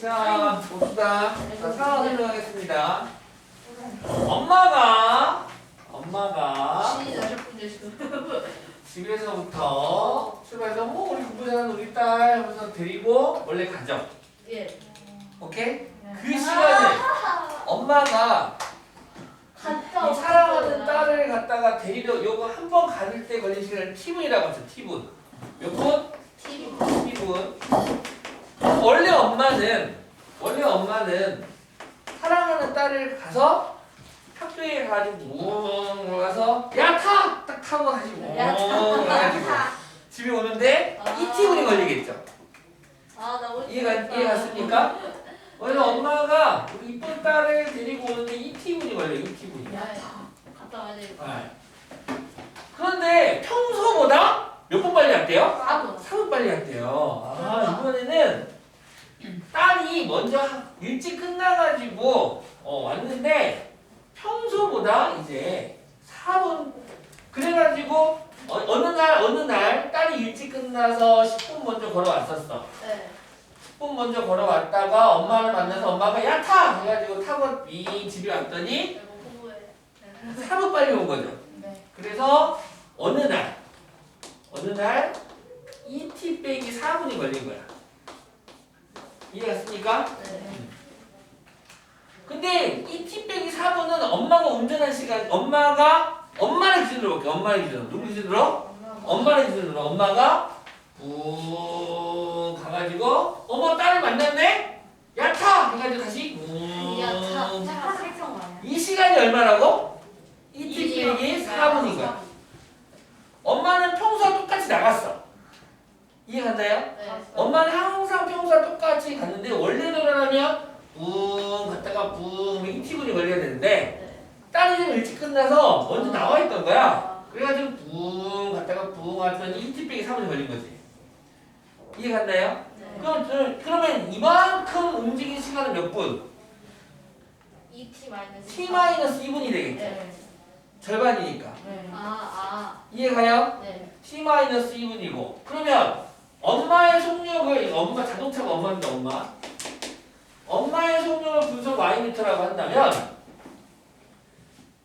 자, 봅시다. 자, 상황 설명하겠습니다. 엄마가, 엄마가 신이 나셨군요 지금. 집에서부터 출발해서 뭐 우리 잘하는 우리 딸 하면서 데리고 원래 가죠. 예. 오케이? 그 시간에 엄마가 갔다 이 사랑하는 딸을 갖다가 데리러 요거 한 번 가는 때 걸린 시간을 T분이라고 하죠. T분. 몇 분? TV. T분. 원래 엄마는 원래 엄마는 사랑하는 딸을 가서 학교에 가지고 웅 가서 야타 딱 타고 다시 웅 가지고 집에 오는데 이 T분이 걸리겠죠. 아나 오늘 이해가 이해 갔습니까? 원래 엄마가 우리 이쁜 딸을 데리고 오는데 이 T분이 걸려 이 T분이. 야, 갔다 와야 돼. 네. 그런데 평소보다 몇분 빨리 왔대요? 4분. 3분 빨리 왔대요. 아 이번에는 딸이 먼저 일찍 끝나가지고 어, 왔는데 평소보다 이제 4분 그래가지고 어, 어느 날 어느 날 딸이 일찍 끝나서 10분 먼저 걸어왔었어. 네. 10분 먼저 걸어왔다가 엄마를 만나서 엄마가 야 타! 해가지고 타고 이 집에 왔더니 이거 공부해. 4분 빨리 온 거죠. 네. 그래서 어느 날 어느 날 2t 빼기 4분이 걸린 거야. 이해갔습니까? 네. 근데 2t 빼기 4분은 엄마가 운전한 시간 엄마가 엄마를 기준으로 볼게 엄마를 기준으로 누구 기준으로? 엄마를 기준으로 엄마가 붕 가가지고 어머 딸을 만났네? 야타! 해가지고 다시 아니야? 이 시간이 얼마라고? 2t 이요. 빼기 4분인 거야 엄마는 평소와 똑같이 나갔어 이해간다요? 네. 엄마는 항상 평소와 똑같이 갔는데 원래대로라면 붕 갔다가 붕 2t분이 걸려야 되는데 네. 딸이 좀 일찍 끝나서 먼저 나와 있던 거야 아, 그래가지고 붕 갔다가 붕 하더니 2t 빼기 3분이 걸린 거지 이해갔나요? 네. 그럼, 저- 그러면 이만큼 움직인 시간은 몇 분? 2t 마이너스. t 마이너스 2분이 되겠죠 네. 절반이니까 네. 아, 이해가요? 아. 네. t 마이너스 2분이고 그러면 엄마의 속력을 엄마 자동차가 엄마인데 엄마 엄마의 속력을 분석 y미터라고 한다면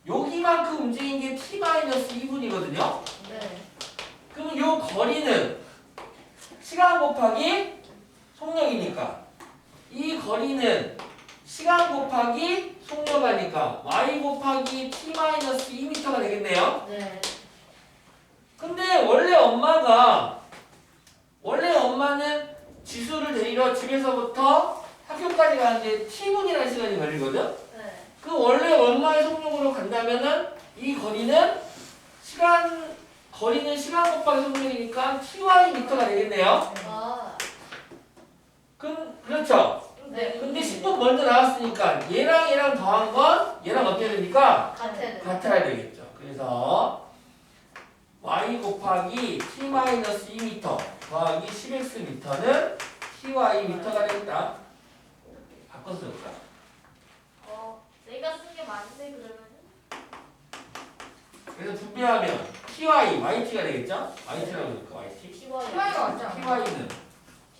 여기만큼 움직인 게 t 마이너스 2분이거든요 네. 그러면 요 거리는 시간 곱하기 속력이니까 이 거리는 시간 곱하기 속력하니까 y 곱하기 t 마이너스 2미터가 되겠네요 네. 근데 원래 엄마가 원래 엄마는 지수를 데리러 집에서부터 학교까지 가는데 T분이라는 시간이 걸리거든. 네. 그 원래 엄마의 속력으로 간다면은 이 거리는 시간 거리는 시간 곱하기 속력이니까 TY 미터가 되겠네요. 아. 그 그렇죠. 네. 근데 10분 먼저 나왔으니까 얘랑 얘랑 더한 건 얘랑 어떻게 됩니까? 같은. 같아야 되겠죠. 그래서 y 곱하기 t 마이너스 2m 더하기 10x 미터는 ty 미터가 되겠다. 바꿔서 볼까? 어. 내가 쓴 게 맞는데 그러면. 그래서 분배하면 ty, yt가 되겠죠? yt라고 그럴까? yt? TY. ty는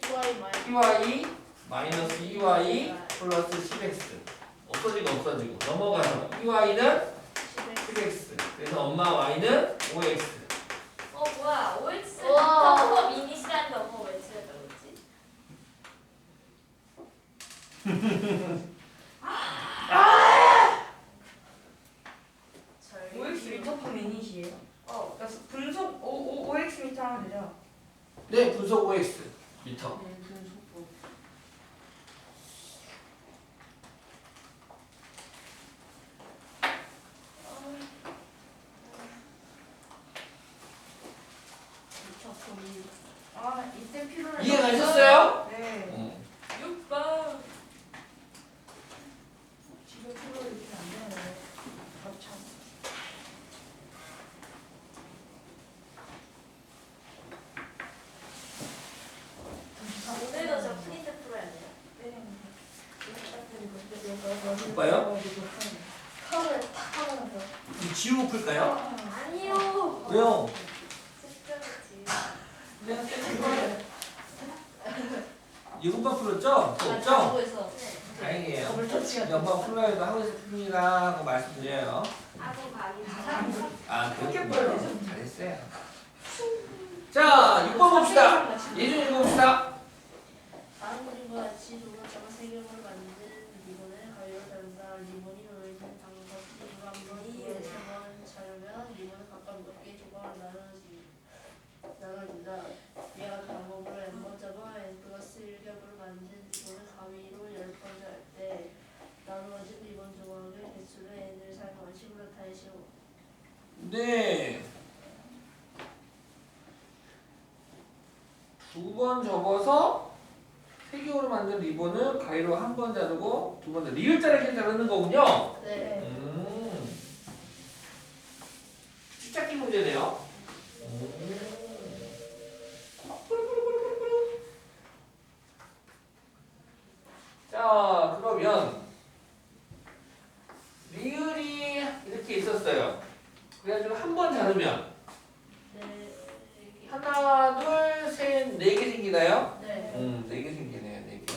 TY 마이너스. ty 마이너스 2y 플러스 10x 없어지고 없어지고 넘어가서 ey는 10x 그래서 엄마 y는 5x 어 뭐야 OX 미니 시간인데 엄마 왜 칠했다고 그랬지? 절 5x 미터 퍼 미닛이에요? 어 그러니까 분속 5, 5, 5x 미터 하면 되죠? 네 분속 5x 미터 네, 분속도. 미터 퍼 미닛. 아, 이때 필요를. 이해가셨어요? 네. 6번 지금 필요를 이렇게 안 되네. 그렇죠. 오늘도 저 프린트 풀어야 돼요 볼까요? 털을 탁 하면서. 지우고 풀까요? 아니요 왜요? 그냥 이거를 이것만 풀었죠? 또 없죠? 하고 있어. 다행이에요. 더블 터치가 연방 풀어야 하고 있습니다 하고 말씀드려요. 아, 그렇게 그렇군요. 잘했어요. 자, 6번 봅시다. 예준 읽어봅시다. 다른 그림과 같이 조각처럼 세경을 만든 리본을 가위로 자른다. 리본이 놓여있는 장갑으로 한번 두번세번 자르면 리본을 각각 몇 개의 조각을 나눠지, 나눠진다. 얘가 방법으로 n번 잡아 n 플러스 1겹을 만든 리본을 가위로 10번 잘때 나누어진 리본 조각의 개수를 n을 사용한 식으로 나타내시오. 네. 두 번 접어서 세 개로 만든 리본을 가위로 한 번 자르고 두 번 자르고 리을 자르게 자르는 거군요. 네. 음. 숫자기 문제네요. 자, 그러면 리을이 이렇게 있었어요. 그래가지고 한 번 자르면 네. 하나, 둘, 셋, 네 개 생기나요? 네. 음, 네개 생기네요, 네 개.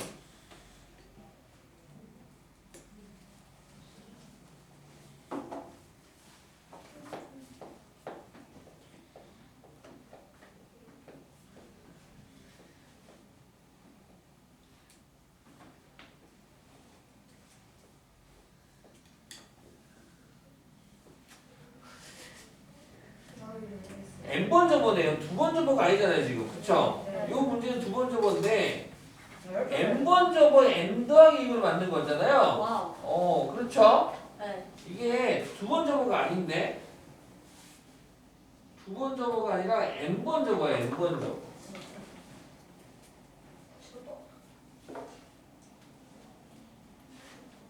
n번 접어네요. 두 번 접어가 아니잖아요, 지금. 그쵸? 네. 이 문제는 두 번 접어인데 n번 접어 n 더하기 2을 만든 거잖아요. 와우. 어, 그렇죠? 네. 이게 두 번 접어가 아닌데 두 번 접어가 아니라 n번 접어야 n번 접어.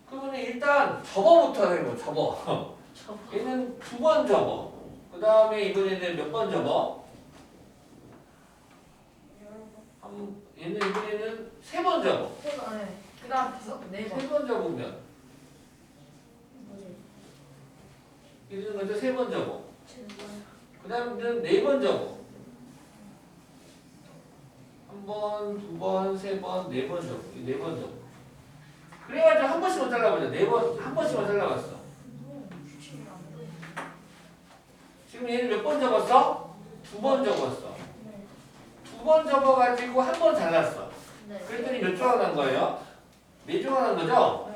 그러면 일단 접어부터 해요, 접어. 얘는 두 번 접어. 그 다음에 이번에는 몇 번 접어? 한, 얘는 이번에는 세번 접어. 그 다음 계속 네 번 세번 접으면 이러는 거죠, 세번 접어. 그 다음에는 네번 접어. 한 번, 두 번, 세 번, 네번 접어. 네번 접어. 그래가지고 한 번씩만 잘라보자. 네 번, 한 번씩만 잘라봤어. 지금 얘는 몇번 접었어? 두번 접었어. 두번 접어가지고 한 번 잘랐어. 네. 그랬더니 몇 조각 난 거예요? 네 조각 난 거죠?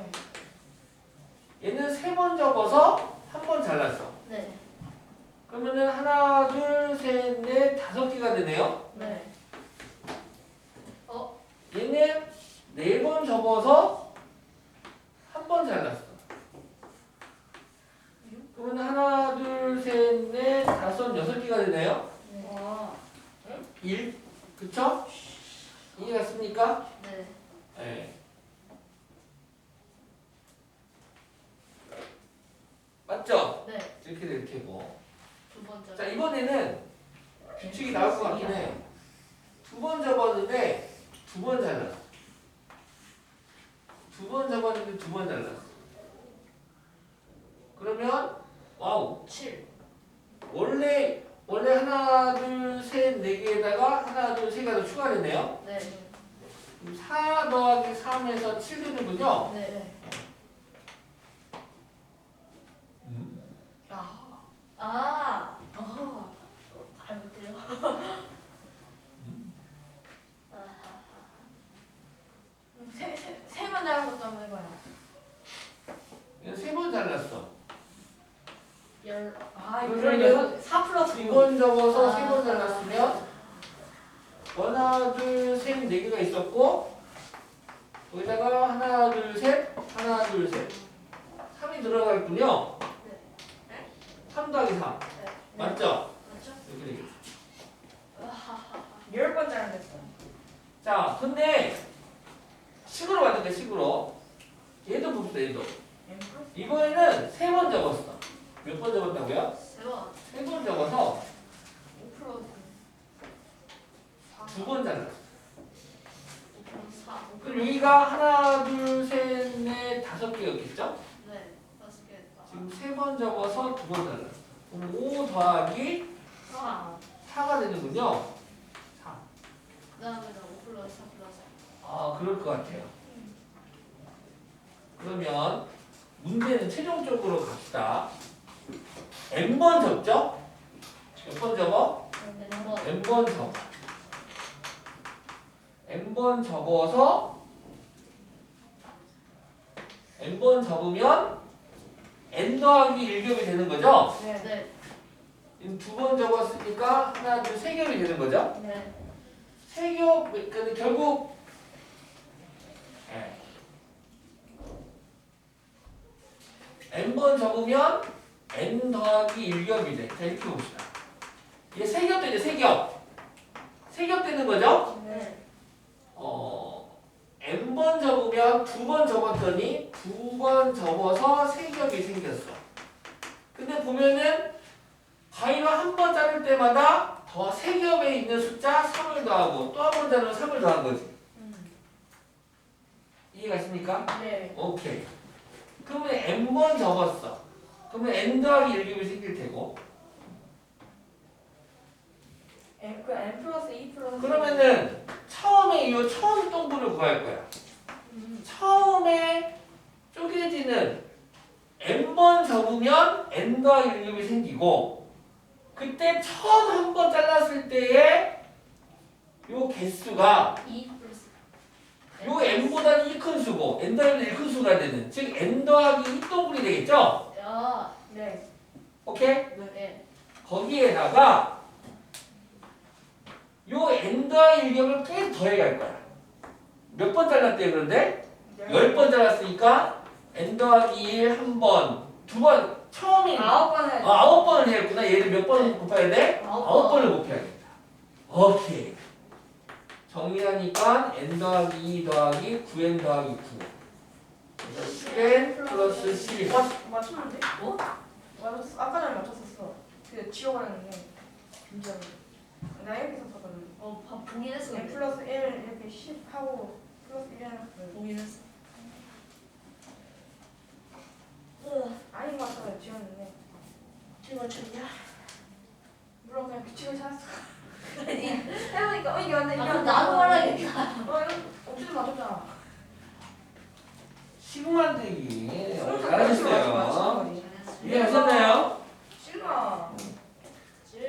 얘는 세 번 접어서 한 번 잘랐어. 네. 그러면은 하나, 둘, 셋, 넷, 다섯 개가 되네요. 네. 얘는 네 번 접어서 한 번 잘랐어. 그러면 하나, 둘, 셋, 넷, 다섯, 여섯 개가 되네요. 와 1, 그쵸? 이해갔습니까? 네. 네. 맞죠? 네. 이렇게 될 테고. 두 번째. 자, 이번에는 규칙이 나올 것 같긴 해. 두번 접었는데 두 번 잘랐어. 두번 접었는데 두 번 잘랐어. 그러면 와우. 7. 원래 원래 하나 둘 셋 네 개에다가 하나 둘세가 더 추가됐네요. 네. 4 더하기 3에서 7 되는군요. 네. 야 아. 어. 잘못해요. 세번 자른 것도 한번 해봐요 세 번 잘랐어. 열. 아 그러면 이거 4 플러스 두 번 접어서 아. 세 번 잘랐으면 하나 둘셋네 개가 있었고 여기다가 하나 둘셋 하나 둘셋 3이 들어가겠군요. 네. 3 더하기 3 네. 맞죠? 맞죠? 이렇게 되겠죠. 열번 자른 됐어 자 근데 식으로 만든대 식으로 얘도 봅시다 얘도 이번에는 세 번 접었어. 몇 번 접었다고요? 세 번. 세 번 접어서 5 플러스. 두번 잘랐어. 5 플러스 4. 그럼 여기가 하나, 둘, 셋, 넷, 다섯 개였겠죠? 네. 다섯 개 했다. 지금 세번 접어서 두번 잘랐어. 그럼 5 더하기 4. 4가 되는군요. 4. 그 다음에는 5 플러스 4 플러스. 아, 그럴 것 같아요. 그러면 문제는 최종적으로 갑시다. n번 접죠? 몇 번 접어? 멤버 n번 접어. N번 접어서 n번 접으면 n 더하기 1겹이 되는 거죠? 네. 두번 접었으니까 하나, 둘, 세 겹이 되는 거죠? 네. 세 겹, 근데 결국 예. n번 접으면 n 더하기 1겹이 돼. 자, 이렇게 봅시다. 이게 세겹 되죠, 세 겹. 세겹 되는 거죠? 네. 어, n번 접으면 두 번 접었더니 두 번 접어서 세 겹이 생겼어. 근데 보면은 가위로 한 번 자를 때마다 더 세 겹에 있는 숫자 3을 더하고 또 한 번 자르면 3을 더한 거지. 이해가 있습니까? 네. 오케이. 그러면 n번 접었어. 그러면 n 더하기 1겹이 생길 테고. M 그 M 플러스 E 플러스. 그러면은 처음에 이 처음 동부를 구할 거야. 음. 처음에 쪼개지는 n번 접으면 n 더하기 1겹이 생기고 그때 처음 한 번 잘랐을 때의 요 개수가 E 플러스 요 n보다는 2 큰 수고 n 더하기 1큰 수가 되는 즉 n 더하기 2 동글이 되겠죠? 야. 네. 오케이? 네. 거기에다가 요 n 더하기 1겹을 계속 더해갈 거야 몇 번 잘랐대요 그런데? 10번 잘랐으니까 n 더하기 1 한 번, 두 번, 처음에 아홉 번에. 아, 아홉 번을 했구나. 얘를 몇 번 곱해야 돼? 아홉 아홉 번. 번을 곱해야겠다. 오케이. 정리하니까 n 더하기 2 더하기 9n 더하기 9. 그래서 10n 플러스 12. 맞췄는데? 뭐? 맞았어. 아까 전에 맞췄었어. 그 지워가는데. 진짜. 나 이렇게 썼거든. 어, 밥 봉인했어. M 플러스 1 이렇게 10 하고 플러스 1 해놨어요. 봉인했어. 아닌 것 같아서 지웠는데. 킬 맞췄냐? 물론 그냥 규칙을 찾았어. 해보니까 어 이게 맞네. 이게 아, 그럼 맞네. 나도 말하겠다. 어 이거 없이도 맞췄잖아. 시구 만들기. 어, 맞추는 잘하셨어요. 거지. 이해하셨나요? 실마.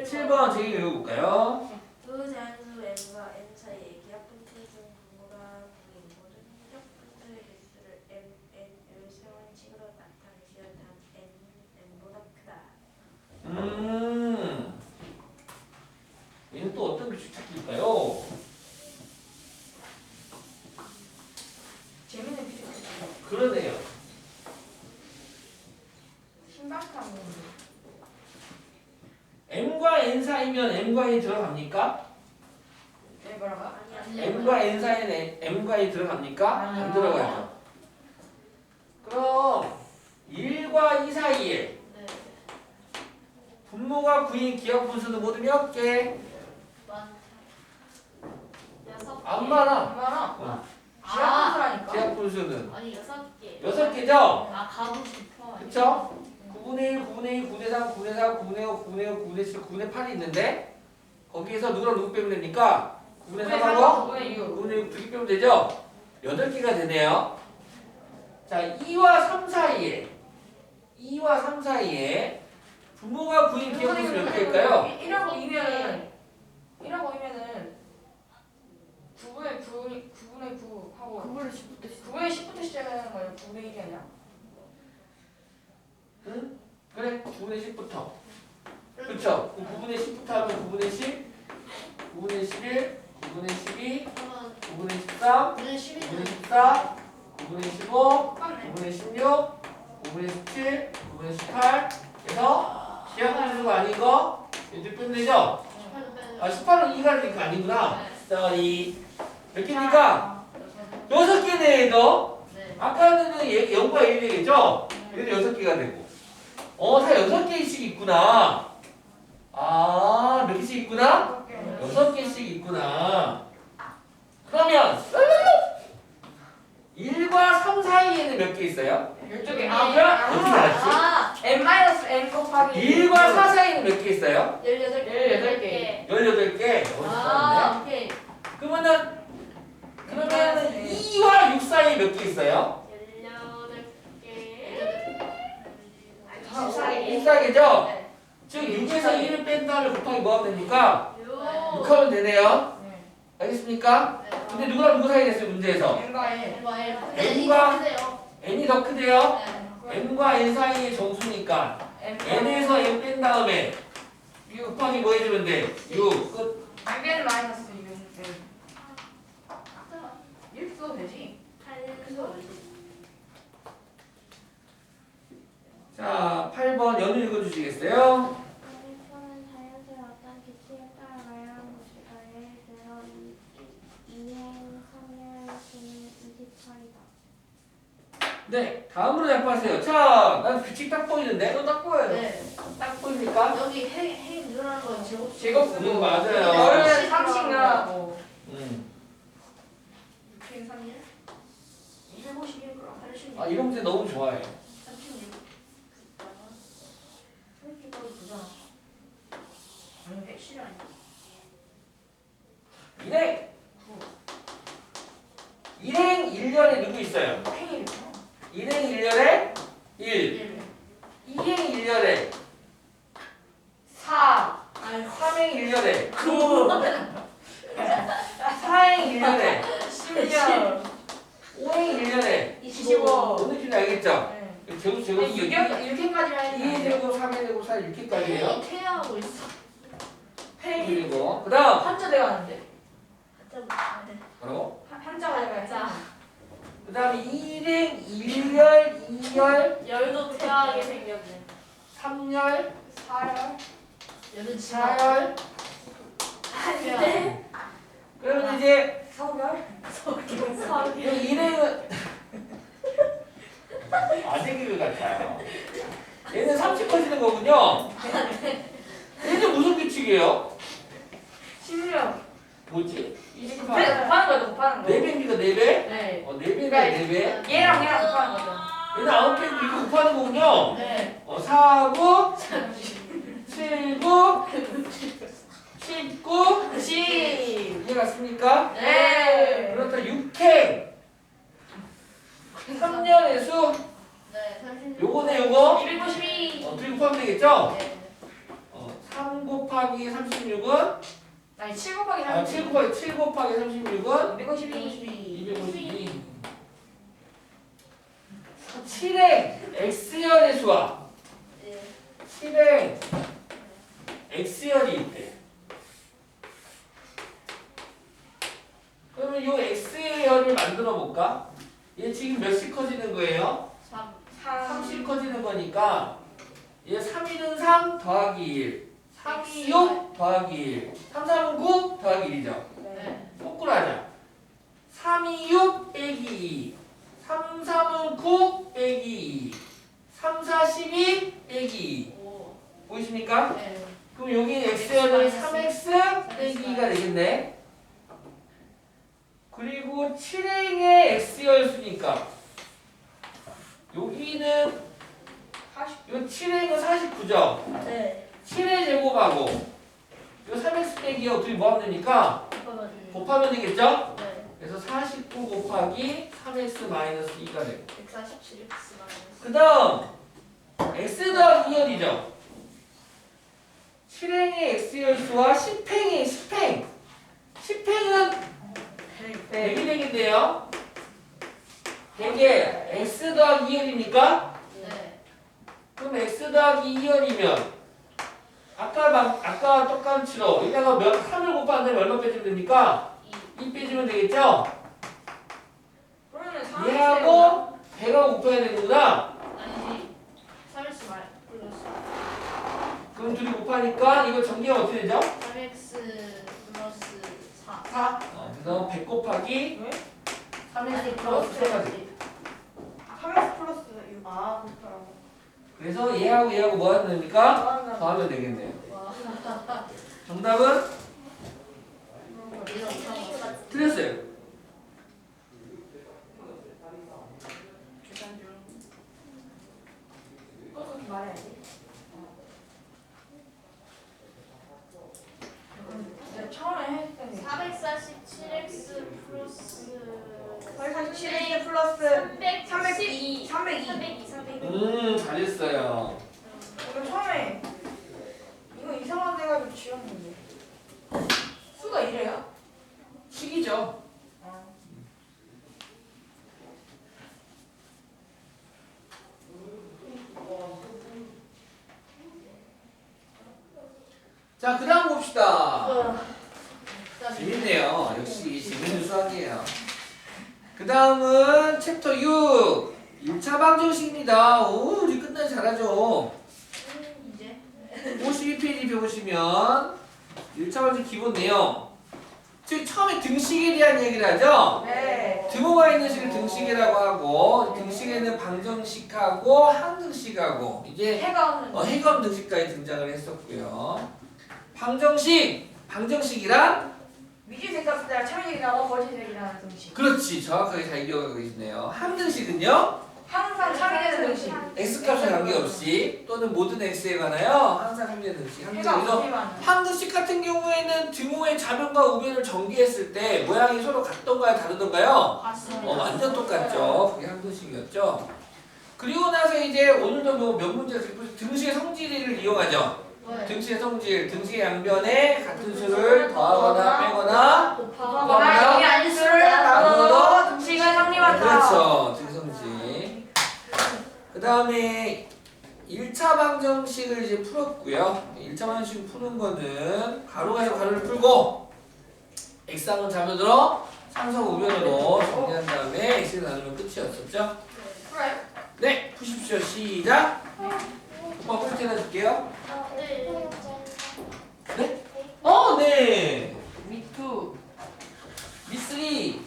7번 제기 읽어볼까요? 두 자연수 n과 n 사이의 기압 분트 중 분모가 구인 모든 협 분트의 개수를 m, n을 세운 식으로 나타내시어 단 n, n보다 크다. 음. 얘는 또 어떤 규칙 찾기일까요? 재밌는 규칙. 그러네요. 신박한 건데. m과 n 사이면 m과 n 들어갑니까? 네 뭐라고? 아니 아니 네. m과 n 사이에 m과 n 들어갑니까? 안. 들어가죠. 그럼 1과 2 사이에 네. 분모가 9인 기억 분수는 모두 몇 개? 많다. 여섯 개. 안 많아. 안 많아. 어. 지하분수라니까. 기억 분수는 아니 여섯 개. 6개죠? 아 가부 깊어. 그쵸? 9분의 1, 9분의 2, 9분의 3, 9분의 4, 9분의 5, 9분의 5, 9분의 7, 9분의 8이 있는데 거기에서 누구랑 누구 빼면 됩니까? 9분의 3하고 9분의 6. 9분의 6 두개 빼면 되죠? 8개가 되네요. 자, 2와 3 사이에 2와 3 사이에 분모가 9인 기억 분수 몇 개일까요? 1하고 2면은 1하고 2면은 9분의 9, 9분의 9 하고 그걸 10부터 9분의 10부터 시작하는 거예요. 9분의 1이 아니라. 응? 그래, 9분의 10부터. 그쵸? 9분의 10부터 하면 9분의 10, 9분의 11, 9분의 12, 9분의 13, 오늘 12. 9분의 14, 9분의 15, 똑같네. 9분의 16, 9분의 17, 9분의 18 그래서 기억 분수가 아닌 거 이제 되죠? 아 18은 2가 되니까 아니구나 쏘리 몇 개입니까? 여섯 얘도 네. 아까는 0과 1 되겠죠? 얘도 여섯 개가 되고 어 다 여섯 개씩 있구나 아 몇 개씩 있구나? 여섯 개씩 있구나. 그러면 1과 3 사이에는 몇 개 있어요? 12개. 아, 그럼 어떻게 아, 알았지? 아. n 마이너스 n 곱하기 1과 4 사이에는 몇 개 있어요? 18개. 18개. 18개. 어디서 아, 네 오케이. 그러면은 그러면 2와 6 사이에 몇 개 있어요? 18개 14개죠? 네. 즉 6에서 1을 뺀다를 곱하기 뭐 하면 됩니까? 6 6 하면 되네요. 네. 알겠습니까? 근데 누구랑 누구 사이 됐어요 문제에서? N과 N. N과 n이 더 크대요. 네. n과 n 사이의 정수니까 n에서 n 뺀 다음에 6 곱하기 뭐 해주면 돼? 6 끝. N은 마이너스 6. 이렇게 써도 되지? 자 8번 연우 읽어주시겠어요? 하리포는 자연스레 어떤 규칙에 따라 말하는 것일까? 예를 들어 이- 이- 이행 3일 수는 28이다. 네 다음으로 잡아주세요. 자, 난 규칙 딱 보이는데? 이거 딱 보여요. 네. 딱 보입니까? 여기 해, 해 늘어나는 건 제곱 제곱 음, 맞아요. 열은 30 나고 음. 603일 251g 86아 이런 문제 너무 좋아해. 36 이렇게 떠도 되잖아 아니야 일행. 일행 1년에 누구 있어요? 일행 1년에 1. 1 이행 1년에 4. 아니 3행 1년에 9 4행 1년에 10년. 5행 1년에 25 뭔 느낌인지 알겠죠? 네. 제곱 제곱 6 이렇게까지만 2 해도 제곱 3행 제곱 4 이렇게까지예요. 퇴하고 있어 그리고 그 다음 한자 돼가는데. 바로 한자가 돼가야지. 자그 다음에 1행 1열 2열 열도 퇴하게 생겼네 3열 4열. 얘는 지나 4열 아닌데 그러면 이제 4열. 이 일행은 아재기를 같아요. 얘는 30 커지는 거군요. 얘는 무슨 규칙이에요? 10년. 뭐지? 이제 곱하는 거죠, 곱하는 거. 4배입니까 4배? 네. 어 4배네 4배. 얘랑 얘랑 곱하는 거죠. 얘는 9배 이거 곱하는 거군요. 네 어 4구 7구 19 10. 이해 갔습니까? 네. 그렇다 6행 3년의 수 네, 36 요거네 요거 252. 어, 둘이 곱하면 되겠죠? 네. 어, 3 곱하기 36은 아니 7 곱하기 아, 7 곱하기 7 곱하기 36은 252. 252 7의 x열의 수와 네. 7의 x열이 있대 그러면 요 x열을 만들어 볼까? 얘 지금 몇씩 커지는 거예요? 3 30 커지는 거니까 얘 3일은 3 더하기 1 3이 6 더하기 1 3, 3은 9 더하기 1이죠. 네. 거꾸로 하자 3이 6 빼기 2 3, 3은 9 빼기 2 3, 4, 12 빼기 2 5 보이십니까? 네. 그럼 여기 x열은 3x 빼기 2가 되겠네. 그리고 7행의 x열 수니까 여기는 요 7행은 49죠? 네. 7의 제곱하고 요 3x 빼기 어떻게 뭐 하면 되니까 곱하면 되겠죠? 네. 그래서 49 곱하기 3x 마이너스 2가 되고 147 x 마이너스. 그 다음 x 더하기 2열이죠? 7행의 x열수와 10행의 10행. 10행은 100이 되겠네요. 100에 x 더하기 2열이니까? 네. 그럼 x 더하기 2열이면 아까 막 아까 똑같이로 여기다가 몇 3을 곱하는데 얼마 빼주면 됩니까? 2 빼주면 되겠죠? 그러면 3 얘하고 100하고 곱해야 되는구나 아니지 3x 말 플러스 그럼 둘이 곱하니까 이거 전개가 어떻게 되죠? 3x 플러스 4 4 어, 그래서 100 곱하기 왜? 3x 플러스 3가 돼 3x 플러스 6. 아, 그렇더라고. 그래서 얘하고 얘하고 뭐 하면 됩니까? 더하면 되겠네요 와 정답은 틀렸어요 계산 중 그렇게 말해야지. 내가 처음에 했던 게 447x 플러스 플러스 312 302. 302 302 음 잘했어요. 이거 처음에 이거 이상하게 해가지고 지웠는데 수가 이래요? 식이죠. 자, 그 다음 봅시다. 재밌네요. 역시 재밌는 수학이에요. 그 다음은 챕터 6. 1차 방정식입니다. 오, 우리 끝나기 잘하죠. 이제 52페이지 배우시면 1차 방정식 기본 내용. 즉, 처음에 등식에 대한 얘기를 하죠. 네. 등호가 있는 식을 등식이라고 하고 등식에는 방정식하고 항등식하고 이제 해가 없는 어, 해검 등식까지 등장을 했었고요. 방정식, 방정식이란 미지색답들 참여색이라고 거짓색이라는 등식 그렇지 정확하게 잘 기억하고 계시네요. 항등식은요 항상 참여되는 등식 x값에 관계없이 또는 모든 x에 관하여 항상 함유되는. 해가 항등식에서 없지만 항등식 같은 경우에는 등호의 좌변과 우변을 전개했을 때 모양이 서로 같던가요 다르던가요? 봤습니다. 어, 완전 똑같죠. 그게 항등식이었죠. 그리고 나서 이제 오늘도 뭐몇 문제가 있고 등식의 성질을 이용하죠. 네. 등식의 성질, 등식의 양변에 같은 수를 거든 가로가서 가로를 풀고 X상은 잡여들어 상성 우면으로 정리한 다음에 x를 나누면 끝이었었죠? 네 푸십시오. 시작. 오빠 풀트 하나 줄게요. 네? 어네. 미투. 미쓰리.